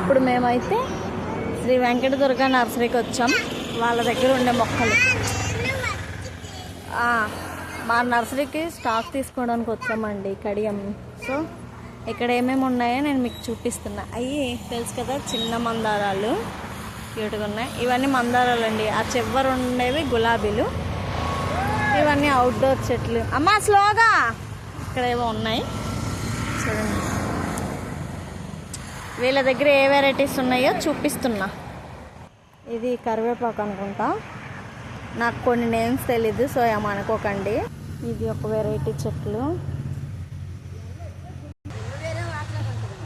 ఇప్పుడు మేమైతే శ్రీ వెంకటదుర్గ నర్సరీకి వచ్చాం. వాళ్ళ దగ్గర ఉండే మొక్కలు. మా నర్సరీకి స్టాక్ తీసుకోవడానికి వచ్చామండి కడియం. సో ఇక్కడ ఏమేమి ఉన్నాయో నేను మీకు చూపిస్తున్నా. అవి తెలుసు కదా చిన్న మందారాలు. క్యూట్గా ఉన్నాయి. ఇవన్నీ మందారాలు అండి ఆ చివరి ఉండేవి గులాబీలు. ఇవన్నీ అవుట్డోర్ చెట్లు. అమ్మా స్లోగా ఇక్కడ ఏమో ఉన్నాయి. చూడండి. వీళ్ళ దగ్గర ఏ వెరైటీస్ ఉన్నాయో చూపిస్తున్నా. ఇది కరివేపాకు అనుకుంటా. నాకు కొన్ని నేమ్స్ తెలీదు సో ఏమనుకోకండి ఇది ఒక వెరైటీ చెట్లు.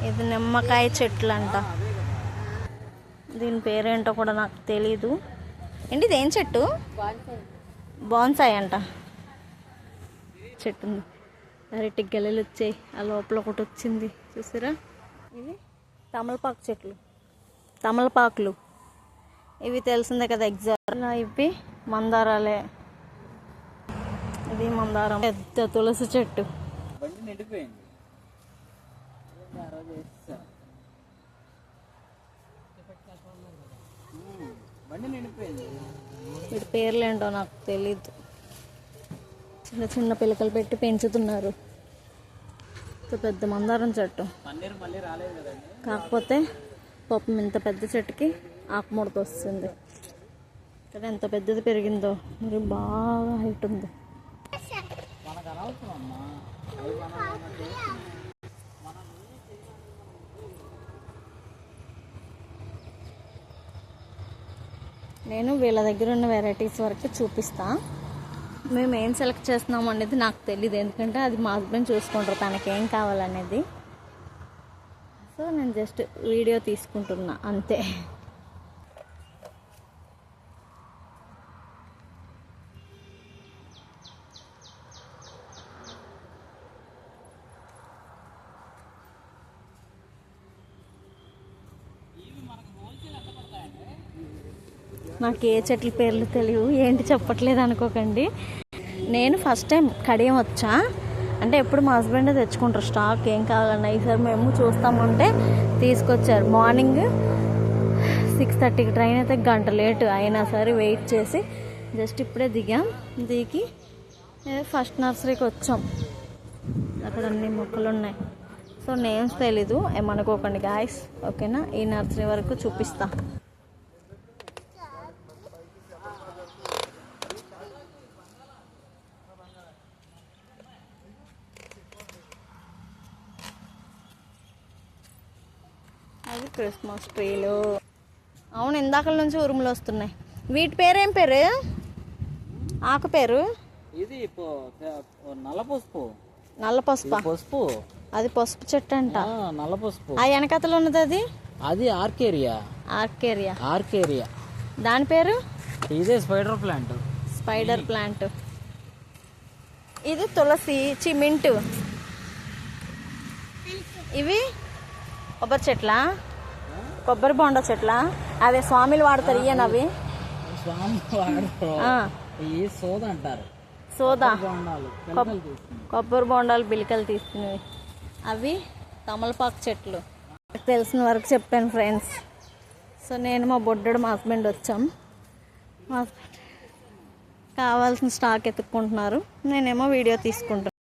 ఇది నిమ్మకాయ చెట్లు అంట దీని పేరేంటో కూడా నాకు తెలీదు. ఏంటి ఇది ఏం చెట్టు? బాన్సాయి అంట చెట్టు ఉంది. అరటి గెలలు వచ్చాయి. ఆ లోపల ఒకటి వచ్చింది. చూసారా? ఇది? తమలపాకు చెట్లు. తమలపాకులు. ఇవి తెలిసిందే కదా ఎగ్జామ్. ఇవి మందారాలే. ఇది మందారం. పెద్ద తులసి చెట్టు. బండి నిండిపోయింది. ఆ రోజు వేసేసా. ఉమ్, బండి నిండిపోయింది. వీటి పేర్లు ఏంటో నాకు తెలీదు. చిన్న చిన్న పిలకలు పెట్టి పెంచుతున్నారు. ఇంత పెద్ద మందారం చెట్టు. కాకపోతే పాపం ఇంత పెద్ద చెట్టుకి ఆకుముడత వస్తుంది. ఇక్కడ ఎంత పెద్దది పెరిగిందో మరి బాగా హైట్ ఉంది. నేను వీళ్ళ దగ్గర ఉన్న వెరైటీస్ వరకు చూపిస్తా. మేము ఏం సెలెక్ట్ చేస్తున్నాం అనేది నాకు తెలియదు ఎందుకంటే అది మా హస్బెండ్ చూసుకుంటారు. తనకి ఏం కావాలనేది. సో నేను జస్ట్ వీడియో తీసుకుంటున్నా. అంతే. నాకు ఏ చెట్ల పేర్లు తెలియవు ఏంటి చెప్పట్లేదు అనుకోకండి. నేను ఫస్ట్ టైం కడియం వచ్చా. అంటే ఎప్పుడు మా హస్బెండ్ తెచ్చుకుంటారు స్టాక్ ఏం కావాలన్నా. ఈసారి మేము చూస్తామంటే తీసుకొచ్చారు. మార్నింగ్ సిక్స్ థర్టీకి ట్రైన్ అయితే గంట లేట్ అయినా సరే వెయిట్ చేసి జస్ట్ ఇప్పుడే దిగాం. దిగి ఫస్ట్ నర్సరీకి వచ్చాం. అక్కడ అన్ని మొక్కలు ఉన్నాయి. సో నేమ్స్ తెలీదు. ఏమనుకోకండి గాయస్ ఓకేనా ఈ నర్సరీ వరకు చూపిస్తాను అది క్రిస్మస్ ట్రీలు. అవును ఇందాకల నుంచి ఉరుములు వస్తున్నాయి. వీటి పేరేం పేరు? ఆకు పేరు? ఇది నల్ల పసుపు నల్ల పసుప పసుపు. అది పసుపు చెట్టు అంట నల్ల పసుపు ఆ వెనకతలు ఉన్నది అది? అది ఆర్కేరియా. ఆర్కేరియా. ఆర్కేరియా. దాని పేరు? ఇదే స్పైడర్ ప్లాంట్. Spider plant. ఇది తులసి చిమింటు ఇవి? కొబ్బరి చెట్ల? కొబ్బరి బొండ చెట్ల? అదే స్వామిలు వాడతారు ఆ, ఈ సోద అంటారు. కొబ్బరి బొండాలు బిలికలు తీసుకునేవి అవి తమలపాకు చెట్లు. తెలిసిన వరకు చెప్పాను ఫ్రెండ్స్. సో నేను మా బొడ్డడు మా హస్బెండ్ వచ్చాం. మా హస్బెండ్ కావాల్సిన స్టాక్ ఎత్తుక్కుంటున్నారు. నేనేమో వీడియో తీసుకుంటాను